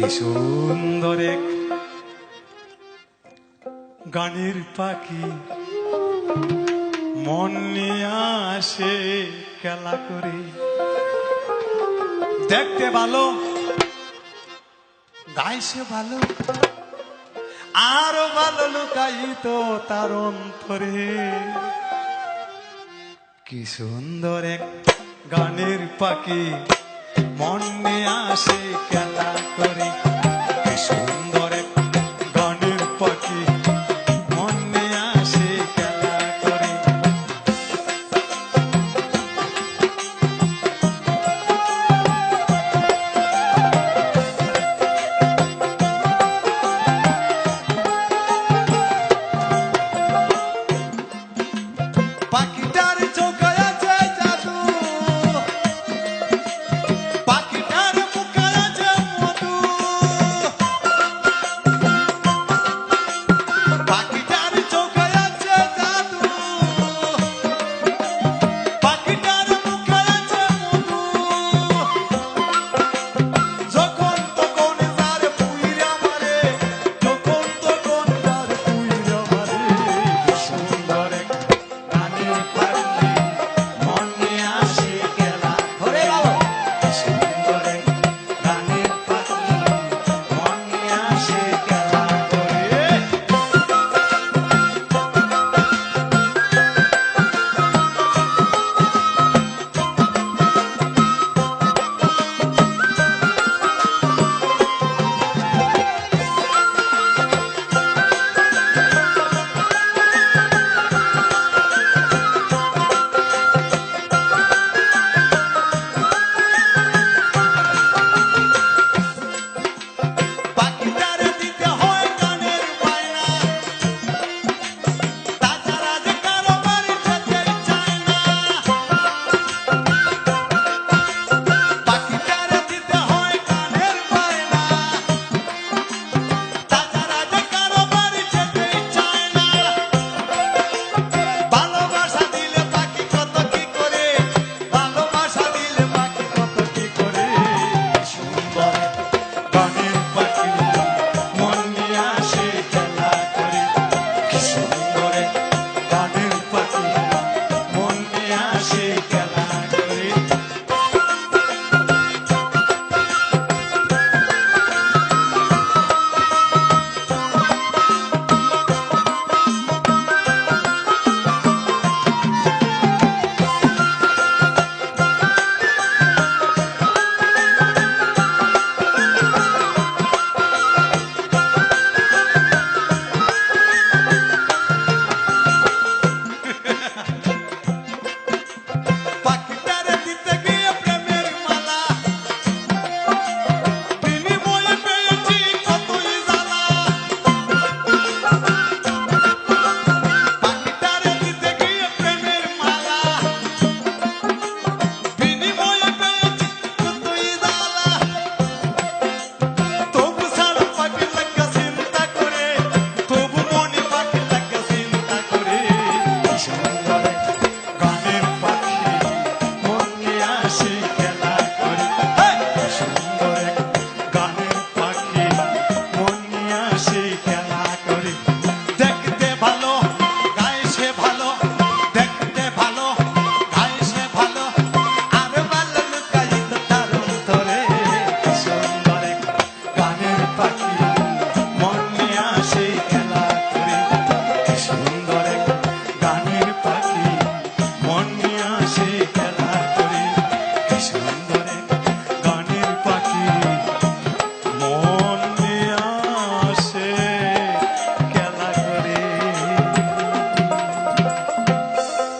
কি সুন্দর এক গানের পাখি। মন নিয়ে আসে খেলা করে। দেখতে ভালো গাইছে ভালো। আরও ভালো লুকাইত তার অন্তরে। কি সুন্দর এক গানের পাখি। মনে আসে খেলা করি। সুন্দর গানের পাখি।